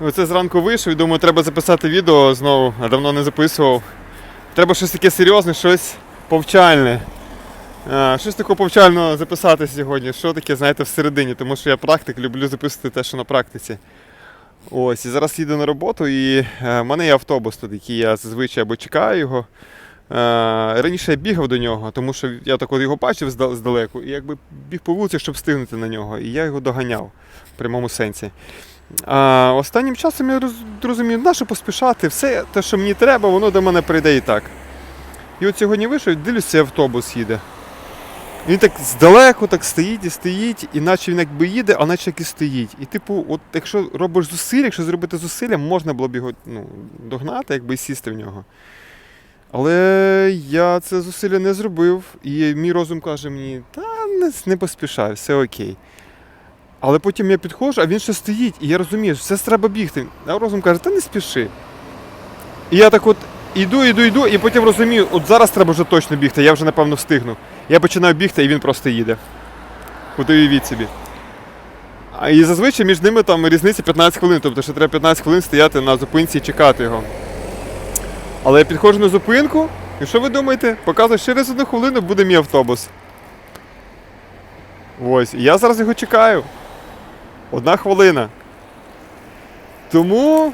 Оце зранку вийшов і думаю, треба записати відео знову, а давно не записував. Треба щось таке серйозне, щось повчальне. Е, Щось таке повчально записати сьогодні. Що таке, знаєте, всередині, тому що я практик, люблю записувати те, що на практиці. Ось, і зараз їду на роботу, і е, в мене є автобус тут, який я зазвичай або чекаю його. Е, раніше я бігав до нього, тому що я так от його бачив здалеку, і якби біг по вулиці, щоб встигнути на нього. І я його доганяв в прямому сенсі. А останнім часом я розумію, на що поспішати, все те, що мені треба, воно до мене прийде і так. І от сьогодні вийшов, дивлюсь, цей автобус їде. Він так здалеку так стоїть і стоїть, і наче він якби їде, а наче як і стоїть. І типу, от якщо робиш зусилля, якщо зробити зусилля, можна було б його ну, догнати, якби і сісти в нього. Але я це зусилля не зробив, і мій розум каже мені, та не поспішай, все окей. Але потім я підходжу, а він ще стоїть, і я розумію, що це треба бігти. А розум каже, та не спіши. І я так от іду, іду, іду, і потім розумію, от зараз треба вже точно бігти, я вже напевно встигну. Я починаю бігти, і він просто їде. От уявіть собі. І зазвичай між ними там різниця 15 хвилин, тобто ще треба 15 хвилин стояти на зупинці і чекати його. Але я підходжу на зупинку, і що ви думаєте? Показує, через одну хвилину буде мій автобус. Ось, і я зараз його чекаю. Одна хвилина. Тому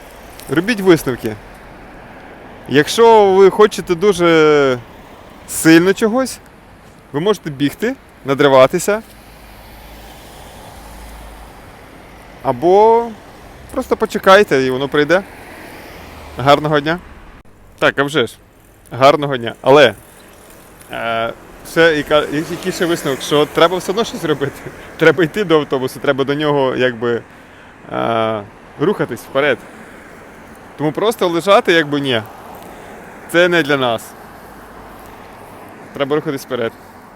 робіть висновки. Якщо ви хочете дуже сильно чогось, ви можете бігти, надриватися. Або просто почекайте і воно прийде. Гарного дня. Так, а вже ж. Гарного дня. Але е, яка, який ще висновок, що треба все одно щось робити. Треба йти до автобусу, треба до нього якби а, рухатись вперед. Тому просто лежати, якби ні. Це не для нас. Треба рухатись вперед.